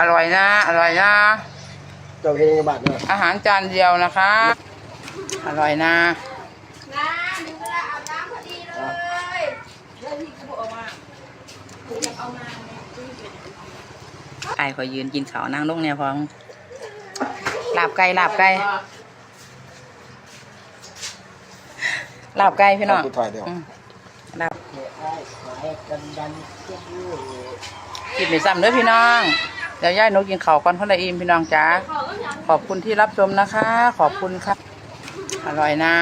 อร่อยนะ อร่อยนะเจ้าเองบาทเนี่ยอาหารจานเดียวนะคะ อร่อยนะน้ำถึงเวลาอาบน้ำพอดีเลยแล้วพี่ก็บอกเอามาผมอยากเอามาไงไอ้ขอยืนกินข้าวนั่งลงเนี่ยพองลาบไก่ลาบไก่ลาบไก่พี่น้องตัวถ่ายเดียวอืมลาบขายกันดันเจ้าอยู่กินไม่ซ้ำเด้อพี่น้อง เดี๋ยวย่ายหนูกินข้าวก่อนพราะละอิ่มพี่น้องจ๋าขอบคุณที่รับชมนะคะ ขอบคุณครับ อร่อยนะ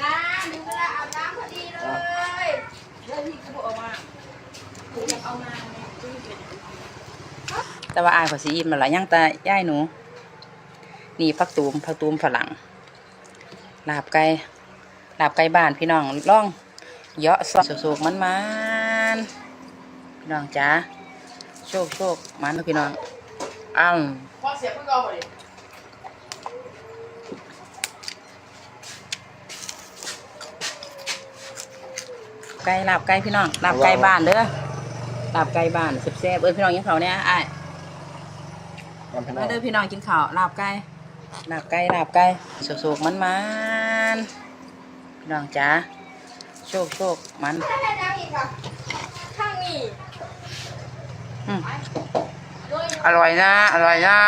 น้ำถึงเวลาอาบน้ำพอดีเลยแล้วพี่ก็บอกเอาผมอยากเอามาแต่ว่าอายขอสีอิ่มมาหลายย่างแต่ย่ายหนู นี่ผักตูมผักตูมฝรั่งลาบไก่ลาบไก่บ้านพี่น้องล่องเยาะซอสสุกๆมันมันๆพี่น้องจ๋า โชคโชคมันพี่น้องอ้าวไก่ลาบไก่พี่น้องลาบไก่บ้านเด้อลาบไก่บ้านแซ่บๆเอ้ยพี่น้องกินข้าวเนี่ยอ้ายมันเป็นมาเด้อพี่น้องกินข้าวลาบไก่ลาบไก่ลาบไก่สุกๆมันมันๆพี่น้องจ๋าโชคโชคมันถ้าได้น้ำอีกอะข้างนี้ อืมโดยอร่อยนะ อร่อยนะ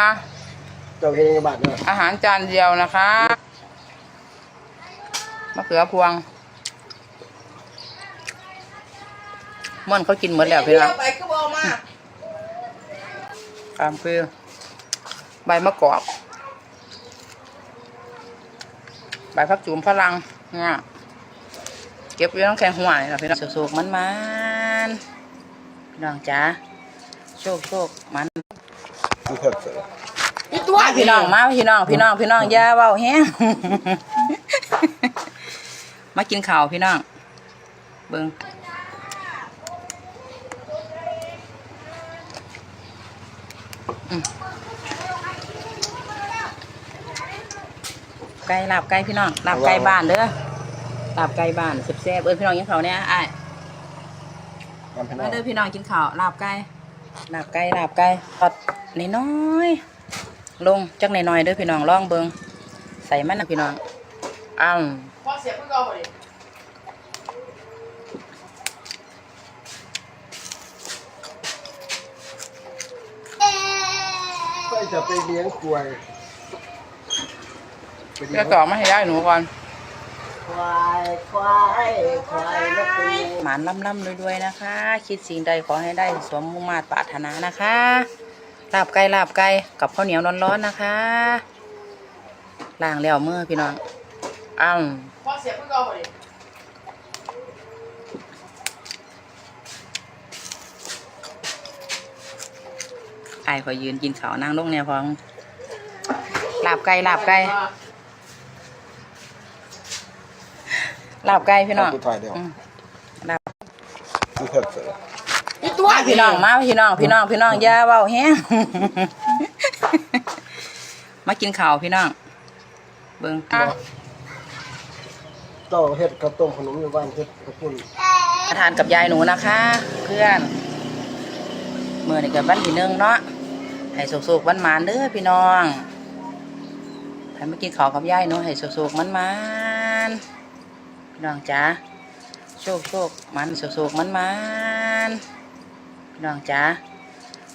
เจ้าเองบาทเนี่ยอาหารจานเดียวนะคะมะเขือพวงม่อนเขากินหมดแล้วพี่น้องไปก็บอกมาตามคือใบมะกอกใบพักจูมฝรั่งเนี่ยเก็บไว้ต้องแข็งหัวนี่ล่ะพี่น้องสุกๆมันมันๆพี่น้องจ๋าโช คโชคมันคือเผ็ดเสืออีตัวมาพี่น้องมาพี่น้องพี่น้องพี่น้องอย่าเว้าแฮง มากินข้าวพี่น้อง เบิ่งอืมไก่ลาบไก่พี่น้องลาบไก่บ้านเด้อลาบไก่บ้านแซ่บๆเอ้ยพี่น้องกินข้าวเนี่ยอ้ายมันเป็นมาเด้อพี่น้องกินข้าวลาบไก่ ลาบไก่ลาบไก่ทอดน้อยๆลงจักหน่อยๆเด้อพี่น้องลองเบิ่งใส่มันนะพี่น้องอ้าวก็จะไปเลี้ยงควายไปเลี้แล้ยงวต่อมาให้ได้หนูก่อน ควายควายควายนกเป็นหมานล่ำๆรวยๆนะคะ คิดสิ่งใดขอให้ได้สมมุ่งมาตรปรารถนานะคะลาบไก่ลาบไก่กับข้าวเหนียวร้อนๆนะคะล้างแล้วมือพี่น้องอ้าวไอ้ขอยืนกินข้าวนั่งลงเนี่ยพองลาบไก่ลาบไก่ ลาบไก่พี่น้องตัวถ่ายเดียวอืมลาบคือเผ็ดเสืออีตัวมาพี่น้องมาพี่น้องพี่น้องพี่น้องอย่าเว้าแฮงมากินข้าวพี่น้อง เบิ่งเจ้าเฮ็ดข้าวต้มขนมอยู่บ้านเฮ็ดข้าวปุ้นมาทานกับยายหนูนะคะ เพื่อนเมื่อนี่กับวันที่หนึ่งเนาะให้สุกๆวันหมานๆเด้อพี่น้องให้มากินข้าวกับยายหนูให้สุกๆมันมันๆ พี่น้องจ๋าโชคโชคมันสุกมันมันพี่น้องจ๋า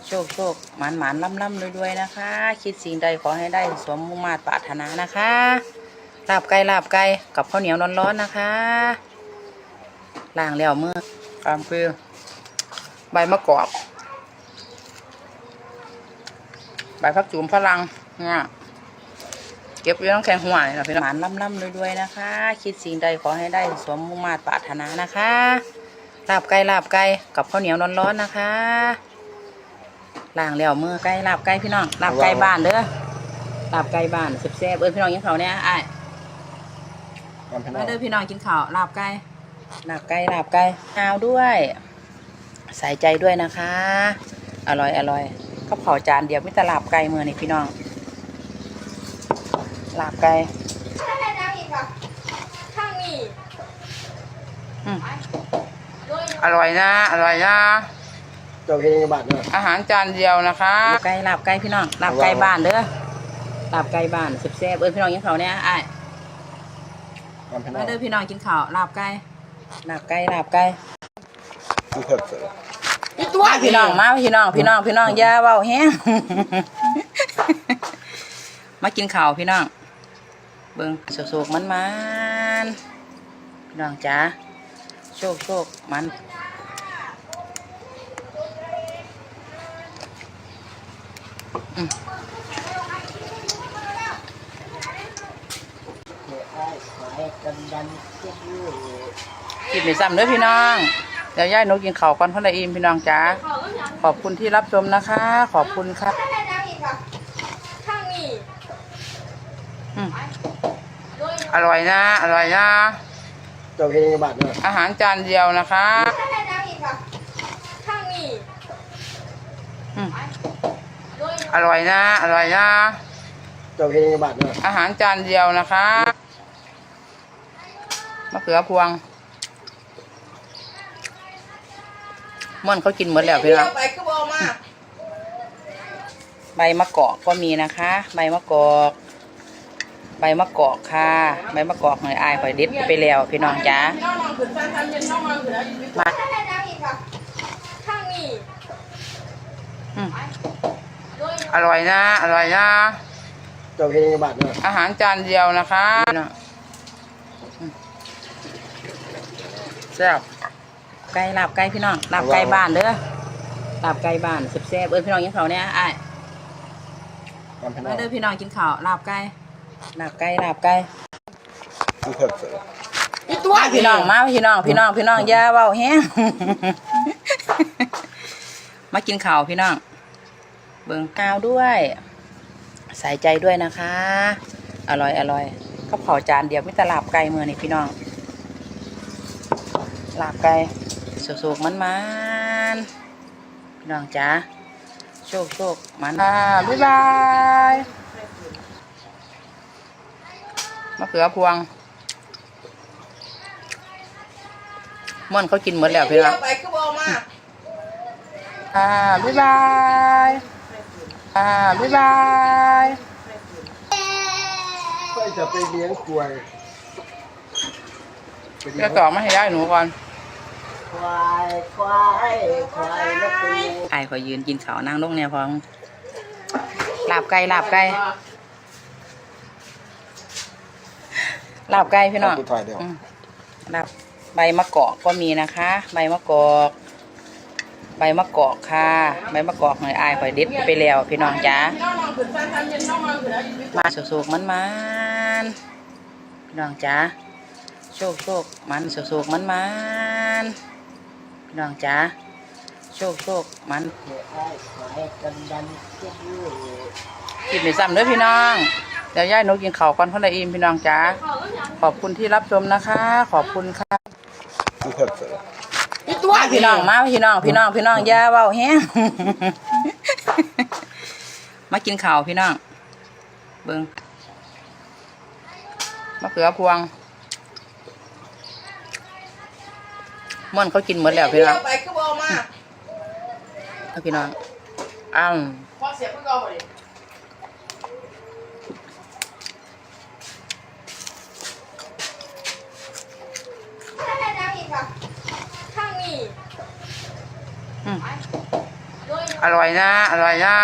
โชคโชคมันมันล่ำล่ำๆรวยๆนะคะ คิดสิ่งใดขอให้ได้สมมุ่งมาตรปรารถนานะคะลาบไก่ลาบไก่กับข้าวเหนียวร้อนๆนะคะล้างแล้วมือตามคือใบมะกอกใบพักจูมฝรั่งเนี่ย เก็บไว้ต้องแข็งหัวนี่ล่ะพี่น้องหมานล่ำๆรวยๆนะคะ คิดสิ่งใดขอให้ได้สมมุ่งมาตรปรารถนานะคะลาบไก่ลาบไก่กับข้าวเหนียวร้อนๆนะคะล้างแล้วมือไก่ลาบไก่พี่น้องลาบไก่บ้านเด้อลาบไก่บ้านแซ่บๆเอ้ยพี่น้องกินข้าวเนี่ยอ้ายมันเป็นมาเด้อพี่น้องกินข้าวลาบไก่ลาบไก่ลาบไก่เอาด้วย ใส่ใจด้วยนะคะ อร่อยอร่อยข้าวเผาจานเดียวมิตรลาบไก่มือนี่พี่น้อง ลาบไก่ถ้าได้น้ำอีกอะข้างนี้อืมโดยอร่อยนะ อร่อยนะเจ้าเองบัตรเนี่ยอาหารจานเดียวนะคะไก่ลาบไก่พี่น้องลาบไก่บ้านเด้อลาบไก่บ้านแซ่บๆเอิ้นพี่น้องกินข้าวเนี่ยอ้ายทำให้น้อมางเด้อพี่น้องกินข้าวลาบไก่ลาบไก่ลาบไก่คือเถิดเสือมาพี่น้องมาพี่น้องพี่น้องพี่น้องอย่าเว้าแฮงมากินข้าวพี่น้อง เบิ่งโศกมันๆพี่น้องจ๋าโชคโชคมันกินไม่ซ้ำเด้อพี่น้องเดี๋ยวย่ายหนูกินข้าวก่อนพ่นละอิมพี่น้องจ๋าขอบคุณที่รับชมนะคะ ขอบคุณครับ ข้างในน้ำอีกอะข้างนี้ อืม โดย อร่อยนะ อร่อยนะ เจ้าเองบัตรเนี่ยอาหารจานเดียวนะคะ ข้างในน้ำอีกอะข้างนี้อืมโดยอร่อยนะ อร่อยนะ เจ้าเองบัตรเนี่ยอาหารจานเดียวนะคะมะเขือพวงม่อนเขากินหมดแล้วพี่น้อง ไปก็บอกมา ใบมะกอกก็มีนะคะ ใบมะกอก ใบมะกอกค่ะ ใบมะกอกหอยอายหอยเด็ดไปแล้วพี่น้องจ๋ามาข้างในน้ำอีกอะข้างนี้อืมโดยอร่อยนะ อร่อยนะเจ้าเองบัตรเนี่ยอาหารจานเดียวนะคะอืมแซ่บไก่ลาบไก่พี่น้องลาบไก่บ้านเด้อลาบไก่บ้านแซ่บๆเอิ้นพี่น้องกินข้าวเนี่ยอ้ายทำให้น้มาองเด้อพี่น้องกินข้าวลาบไก่ ลาบไก่ลาบไก่คือเถิดเสือมาพี่น้องมาพี่น้องพี่น้องพี่น้องอย่าเว้าแฮงมากินข้าวพี่น้อง เบิ่งกาวด้วย ใส่ใจด้วยนะคะ อร่อยอร่อยข้าวเผาจานเดียวมิตรลาบไก่เมื่อนี่พี่น้องลาบไก่สุกๆมันมันๆพี่น้องจ๋าโชคโชคมันอ่าบ๊ายบาย มะเขือพวงม่อนเขากินหมดแล้วพี่น้องไปก็บอกมาอ่าบ๊ายบายอ่าบ๊ายบายก็จะไปเลี้ยงควายไปเลี้จะยงต่อมาให้ได้หนูก่อนควายควายควายแล้วไปเลี้ยงไอ้ขอยืนกินข้าวนั่งลงเนี่ยพองลาบไก่ลาบไก่ ลาบไก่พี่น้องตัวถ่ายเดียวอืมลาบใบมะกอกก็มีนะคะ ใบมะกอก ใบมะกอกค่ะ ใบมะกอกหอยอายหอยเด็ดไปแล้วพี่น้องจ๋ามาสุกๆมันมันๆพี่น้องจ๋าโชคโชคมันสุกๆมันมันๆพี่น้องจ๋าโชคโชคมันขายขายกันดันเสียอยู่กินไม่ซ้ำเด้อพี่น้องเดี๋ยวย่ายหนูกินข้าวก่อนเพ่นละอิ่มพี่น้องจ๋า ขอบคุณที่รับชมนะคะ ขอบคุณค่ะคือเถิดเสือมาพี่น้องมาพี่น้องพี่น้องพี่น้องอย่าเว้าแฮงมากินข้าวพี่น้องเบิ่งมะเขือพวงม่อนเขากินหมดแล้วพี่น้องไปก็บอกมาเอาพี่น้องอ้าวพอเสียเพิ่งเอาเลยข้างในน้ำอี กอะข้างนี้อืมโดยอร่อยนะ อร่อยนะ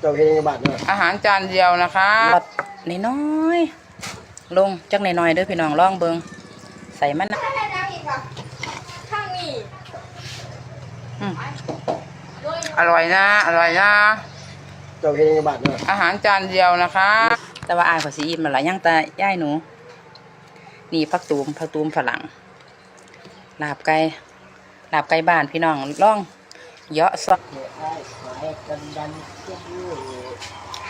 เจ้าเองบัตรเนี่ยอาหารจานเดียวนะคะนน้อยๆลงจักหน่อยๆเด้อพี่น้องลองเบิงใส่มันนะข้างในน้ำอีกอะข้างนี้อืมโดยอร่อยนะ อร่อยนะ เจ้าเองบัตรเนี่ยอาหารจานเดียวนะคะ แต่ว่าอายขอสีอิ่มมาหลายย่างตาย่ายหนู นี่ผักตูมผักตูมฝรั่ง ลาบไก่ลาบไก่บ้านพี่น้องล่องเยอะซอขายขายกัน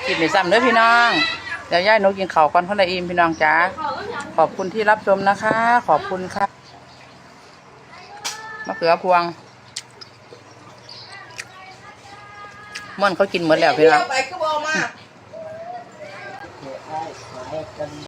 กินไม่ซ้ำเด้อพี่น้องเดี๋ยวย่ายนูกินข้าวก่อนพ่นละอิ่มพี่น้องจ๋าขอบคุณที่รับชมนะคะ ขอบคุณค่ะมะเขือพวงม่อนเขากินหมดแล้วพี่น้อง